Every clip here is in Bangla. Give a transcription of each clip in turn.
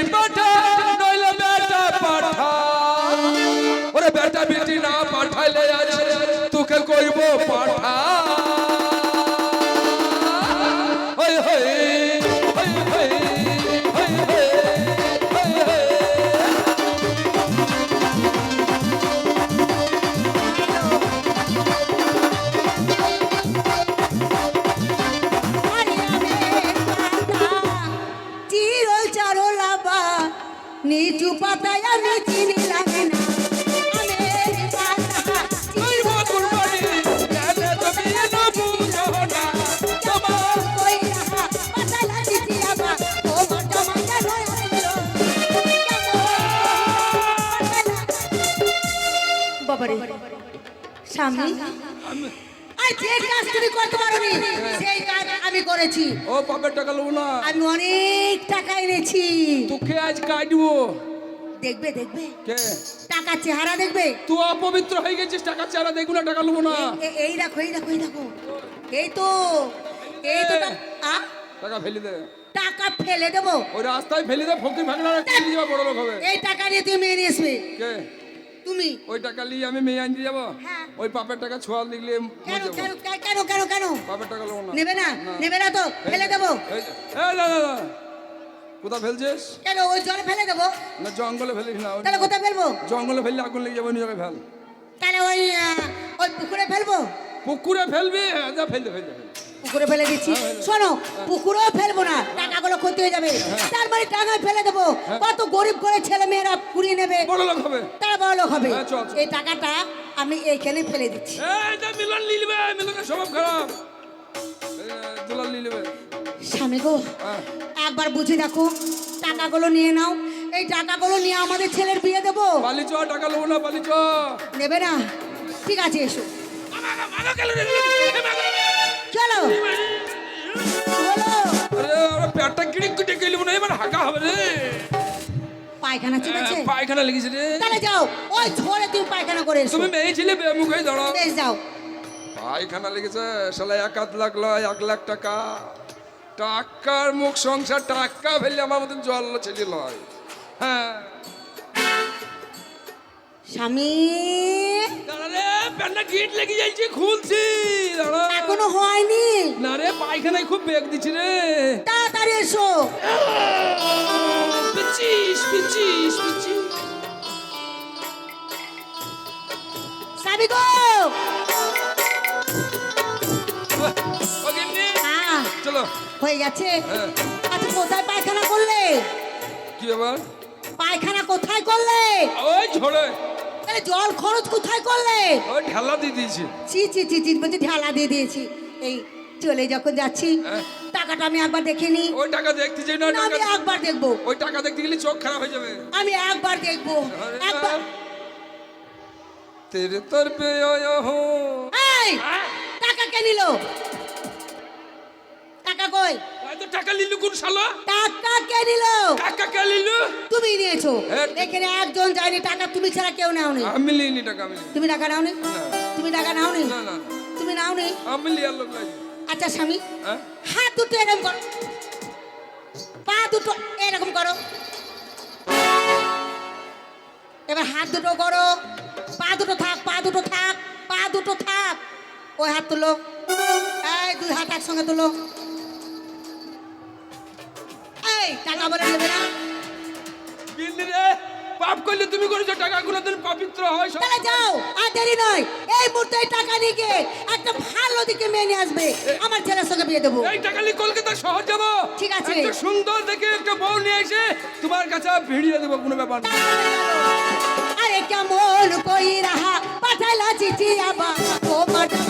Bunter! স্বামী? আর যে কাজ তুমি করতে পারোনি সেই কাজ আমি করেছি। ও বাপের টাকা লোবো না। আমি অনেক টাকা এনেছি। তোকে আজ কাটবো। দেখবে দেখবে? কে? টাকা চেহারা দেখবে? তুই অপবিত্র হয়ে গেছিস টাকা দেখব না টাকা লোবো না। এই দেখো এই দেখো এই দেখো। এই তো এই তো টা- আ? টাকা ফেলে দে। টাকা ফেলে দেবো? ওই রাস্তায় ফেলে দে ফকির যাব বড় লোক হবে। এই টাকা নিয়ে তুমি মেয়ে নিয়ে আসবে। কে? তুমি? ওই টাকা নিয়ে আমি মেয়ে আনতে যাব? হ্যাঁ। ওই পাপের টাকা ছোঁয়া লিখলে কেন কেন কেন কেন পাপের টাকা লোবো না। নেবে না নেবে না তো ফেলে দেবো। কোথা ফেলছিস? কেন ওই জলে ফেলে দেবো? না জঙ্গলে ফেলিস না। তাহলে কোথায় ফেলব? জঙ্গলে ফেললে আগুন লেগে যাবে নিজে ফেল। তাহলে ওই ওই পুকুরে ফেলব? পুকুরে ফেলবি? হ্যাঁ যা ফেল দে ফেল দে ফেল দে। পুকুরে ফেলে দিচ্ছি। শোনো পুকুরেও ফেলব না টাকাগুলো ক্ষতি হয়ে যাবে। তার মানে টাকা ফেলে দেবো। কত গরিব করে ছেলে মেয়েরা কুড়িয়ে নেবে। বড় লোক হবে। তারা বড় লোক হবে। হ্যাঁ। এই টাকাটা আমি এইখানে ফেলে দিচ্ছি। এই যে মিলন লিলবে মিলনের স্বভাব খারাপ। দুলাল লিলবে। স্বামী গো হ্যাঁ। একবার বুঝে দেখো টাকাগুলো নিয়ে নাও। এই টাকাগুলো নিয়ে আমাদের ছেলের বিয়ে দেবো। পালি চ টাকা লোবো না পালি চ। নেবে না। ঠিক আছে এসো। চলো। পেটটা কিড়ি কিটে গেলি মনে হয় এবার হাঁকা হবে রে। পায়খানা আছে হ্যাঁ, পায়খানা লেগেছে রে। তাহলে যাও ওই ঝড়ে তুমি পায়খানা করে এসো। তুমি মেয়ে ছিলে মুখ হয়ে দাঁড়াও। বেশ যাও। পায়খানা লেগেছে সালা এক আধ লাখ লয় এক লাখ টাকা। টাকার মুখ সংসার টাকা ফেললে আমার মতন জল ছেলে লয়। হ্যাঁ। স্বামী। দাঁড়া রে প্যান্টটা গিট লেগে যাইছে খুলছি। দাঁড়া। এখনও হয়নি। না রে পায়খানায় খুব বেগ দিচ্ছি রে। তাড়াতাড়ি এসো। পিচিস পিচিস পিচিস স্বামী গো চলো হয়ে গেছে। আচ্ছা কোথায় পায়খানা করলে কি ব্যাপার পায়খানা কোথায় করলে ওই ঝড়ে তাহলে জল খরচ কোথায় করলে ওই ঢালা দিয়ে দিয়েছি চি চি চি চি বলছি ঢালা দিয়ে দিয়েছি এই চলে যখন যাচ্ছি হ্যাঁ। টাকাটা আমি একবার দেখে নি ওই টাকা দেখতে চাই না আমি একবার দেখব। ওই টাকা দেখতে গেলে চোখ খারাপ হয়ে যাবে। আমি একবার দেখব। একবার তেরে তোর পে হো এই টাকা কে নিল? টাকা কই? তো টাকা লিলু কোন শালা? টাকা কে নিল? টাকা কে লিলু তুমি নিয়েছো। হ্যাঁ। এখানে একজন যায়নি টাকা তুমি ছাড়া কেউ নাওনি। আমি লিনি টাকা আমি। তুমি টাকা নাওনি? তুমি টাকা নাওনি? না না তুমি নাওনি? আমি লিয়ার লোক নাই আচ্ছা স্বামী হ্যাঁ? হাত দুটো এরকম করো। পা দুটো এরকম করো। এবার হাত দুটো করো। পা দুটো থাক পা দুটো থাক পা দুটো থাক। ওই হাত তুলো। এই দুই হাত একসঙ্গে তুলো। এই টাকা বলে নেবে না। পাপ করলে তুমি করেছ টাকা কোনোদিন পবিত্র হয় তাহলে যাও আর দেরি নয়। এই মুহূর্তে এই টাকা নিয়ে গিয়ে একটা ভালো দিকে মেয়ে নিয়ে আসবে। আমার ছেলের সঙ্গে বিয়ে দেবো। এই টাকা নিয়ে কলকাতা শহর যাব। ঠিক আছে। একটা সুন্দর দেখে একটা বউ নিয়ে এসে তোমার কাছে ভিড়িয়ে দেবো কোনো ব্যাপার না। আরে কেমন কই রাহা পাঠাইলা চিঠি আবা ও মাটা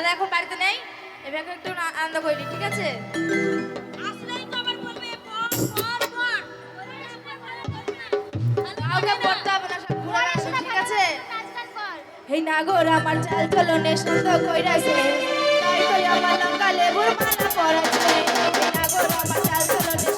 দাদা এখন বাড়িতে নেই এভাবে একটু আনন্দ করি ঠিক আছে এই নাগর আমার চাল চলনে শান্ত কইরাছে তাই কই আমার লঙ্কা লেবুর মালা পরাছে নাগর আমার চাল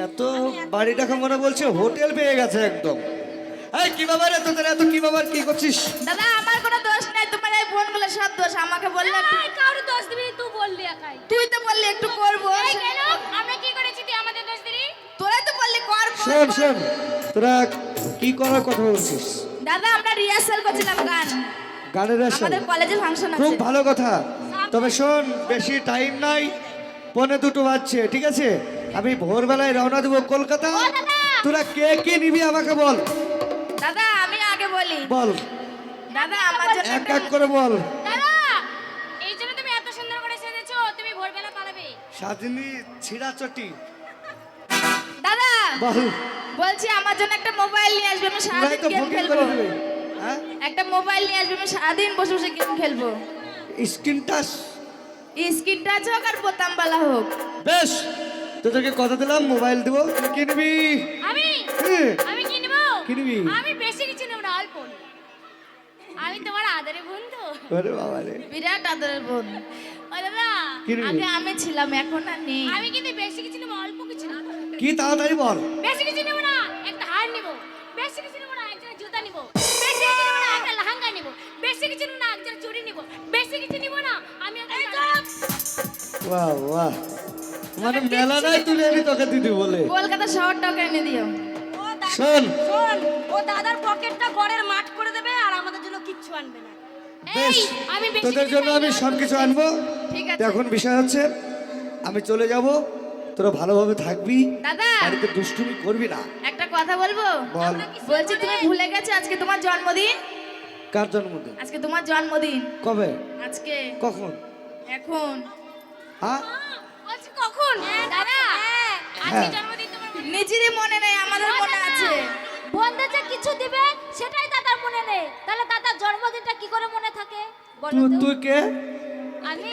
বেশি বাড়ি বাড়িটা মনে বলছে হোটেল পেয়ে গেছে একদম। এই কি বাবা রে তোদের এত কি বাবার কি করছিস? দাদা আমার কোনো দোষ নাই তোমার এই বোনগুলো সব দোষ আমাকে বললে কারও দোষ দিবি তুই বললি একাই। তুই তো বললি একটু করব। এই কেন আমরা কি করেছি তুই আমাদের দোষ দিলি? তোরাই তো বললি কর কর, শোন শোন তোরা কি করার কথা বলছিস? দাদা আমরা রিহার্সাল করছিলাম গান। গানের আসর আমাদের কলেজে ফাংশন খুব ভালো কথা। তবে শোন বেশি টাইম নাই পনে দুটো বাজছে ঠিক আছে? আমি ভোরবেলায় রওনা দেবো কলকাতা। তোরা কে কে নিবি আমাকে বল। দাদা আমি আগে বলি। বল। দাদা আমার জন্য এক এক করে বল। দাদা এই জন্য তুমি এত সুন্দর করে সেজেছো তুমি ভোরবেলা পালাবে। সাজিনী ছিড়া চটি দাদা বল। বলছি আমার জন্য একটা মোবাইল নিয়ে আসবে আমি সারাদিন গেম খেলব। হ্যাঁ? একটা মোবাইল নিয়ে আসবে আমি সারাদিন বসে বসে গেম খেলব। Screen touch. স্ক্রিন টাচ হোক আর বোতামবালা হোক। বেশ। তোদেরকে কথা দিলাম মোবাইল দেবো। কিনবি আমি। আমি কি নেব? কি নিবি? আমি বেশি কিছু নেব না অল্প আমি তোমার আদরে বন্ধু। ওরে বাবা রে। বিরাট আদরের বন্ধু। ও দাদা আগে আমি ছিলাম এখন আর নেই। আমি কিন্তু বেশি কিছু নেব অল্প কিছু না কি তাড়াতাড়ি বল। বেশি কিছু নেব না একটা হার নেব। বেশি কিছু নেব না একটা জুতা নেব। বেশি কিছু নেব না একটা লেহেঙ্গা নেব। বেশি কিছু নেব না একটা চুড়ি নেব। বেশি কিছু নেব না আমি একটা বাহ বাহ। মানে মেলা নাই তুলে আমি তোকে দিদি বলে। কলকাতা শহরটাকে এনে দিও। শোন। শোন ও দাদার পকেটটা ঘরের মাঠ করে দেবে আর আমাদের জন্য কিচ্ছু আনবে না। বেশ এই, আমি তোদের জন্য আমি সব কিছু আনব। ঠিক আছে। এখন বিষয় হচ্ছে আমি চলে যাব। তোরা ভালোভাবে থাকবি। দাদা! বাড়িতে দুষ্টুমি করবি না। একটা কথা বলব? বল। বলছি তুমি ভুলে গেছো আজকে তোমার জন্মদিন? কার জন্মদিন? আজকে তোমার জন্মদিন। কবে? আজকে। কখন? এখন। হ্যাঁ? বলছি কখন? দাদা আজকে হ্যাঁ। জন্মদিন তোমার নিজেরই মনে নেই আমাদের মনে আছে। বন্ধু যে কিছু দিবে সেটাই দাদার মনে নেই। তাহলে দাদার জন্মদিনটা কি করে মনে থাকে? বলো তো। তুই কে? আমি।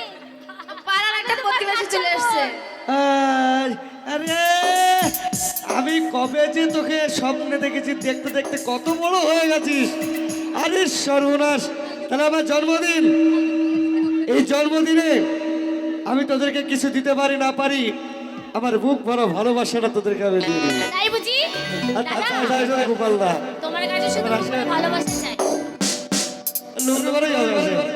পাড়ার একটা প্রতিবেশী চলে এসছে। আরে আমি কবে যে তোকে স্বপ্নে দেখেছি দেখতে দেখতে কত বড় হয়ে গেছিস আরে সর্বনাশ তাহলে আমার জন্মদিন। এই জন্মদিনে আমি তোদেরকে কিছু দিতে পারি না পারি? আমার বুক বড় ভালোবাসাটা তোদেরকে আমি দিয়ে দিই। তাই বুঝি? গোপাল দা? তোমার কাছে শুধু ভালোবাসা চাই। নুন